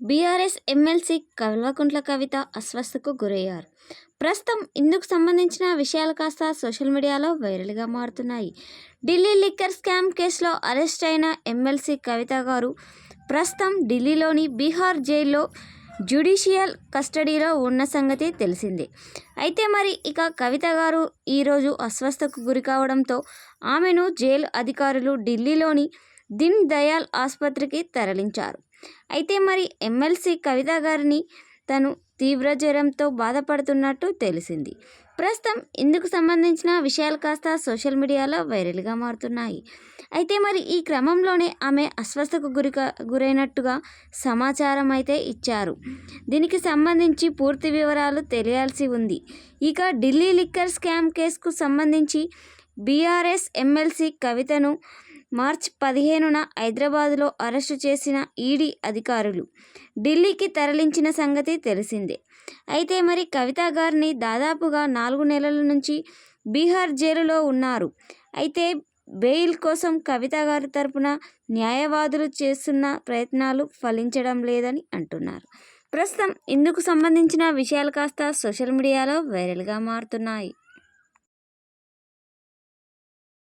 BRS MLC Kalvakuntla Kavitha అస్వస్థకు గురయ్యారు. ప్రస్తుతం ఇందుకు సంబంధించిన విషయాలు కాస్త సోషల్ మీడియాలో వైరల్గా మారుతున్నాయి. ఢిల్లీ లిక్కర్ స్కామ్ కేసులో అరెస్ట్ అయిన ఎమ్మెల్సీ కవిత గారు ప్రస్తుతం ఢిల్లీలోని బీహార్ జైల్లో జ్యుడిషియల్ కస్టడీలో ఉన్న సంగతి తెలిసిందే. అయితే మరి ఇక కవిత గారు ఈరోజు అస్వస్థకు గురి కావడంతో ఆమెను జైలు అధికారులు ఢిల్లీలోని దీన్ దయాల్ ఆసుపత్రికి తరలించారు. అయితే మరి ఎమ్మెల్సీ కవిత గారిని తను తీవ్ర జ్వరంతో బాధపడుతున్నట్టు తెలిసింది. ప్రస్తుతం ఇందుకు సంబంధించిన విషయాలు కాస్త సోషల్ మీడియాలో వైరల్గా మారుతున్నాయి. అయితే మరి ఈ క్రమంలోనే ఆమె అస్వస్థకు గురి గురైనట్టుగా సమాచారం అయితే ఇచ్చారు. దీనికి సంబంధించి పూర్తి వివరాలు తెలియాల్సి ఉంది. ఇక ఢిల్లీ లిక్కర్ స్కామ్ కేసుకు సంబంధించి బీఆర్ఎస్ ఎమ్మెల్సీ కవితను మార్చ్ పదిహేనున హైదరాబాదులో అరెస్టు చేసిన ఈడీ అధికారులు. ఢిల్లీకి తరలించిన సంగతి తెలిసిందే. అయితే మరి కవిత గారిని దాదాపుగా నాలుగు నెలల నుంచి బీహార్ జైలులో ఉన్నారు. అయితే బెయిల్ కోసం కవిత గారి తరపున న్యాయవాదులు చేస్తున్న ప్రయత్నాలు ఫలించడం లేదని అంటున్నారు. ప్రస్తుతం ఇందుకు సంబంధించిన విషయాలు కాస్త సోషల్ మీడియాలో వైరల్గా మారుతున్నాయి.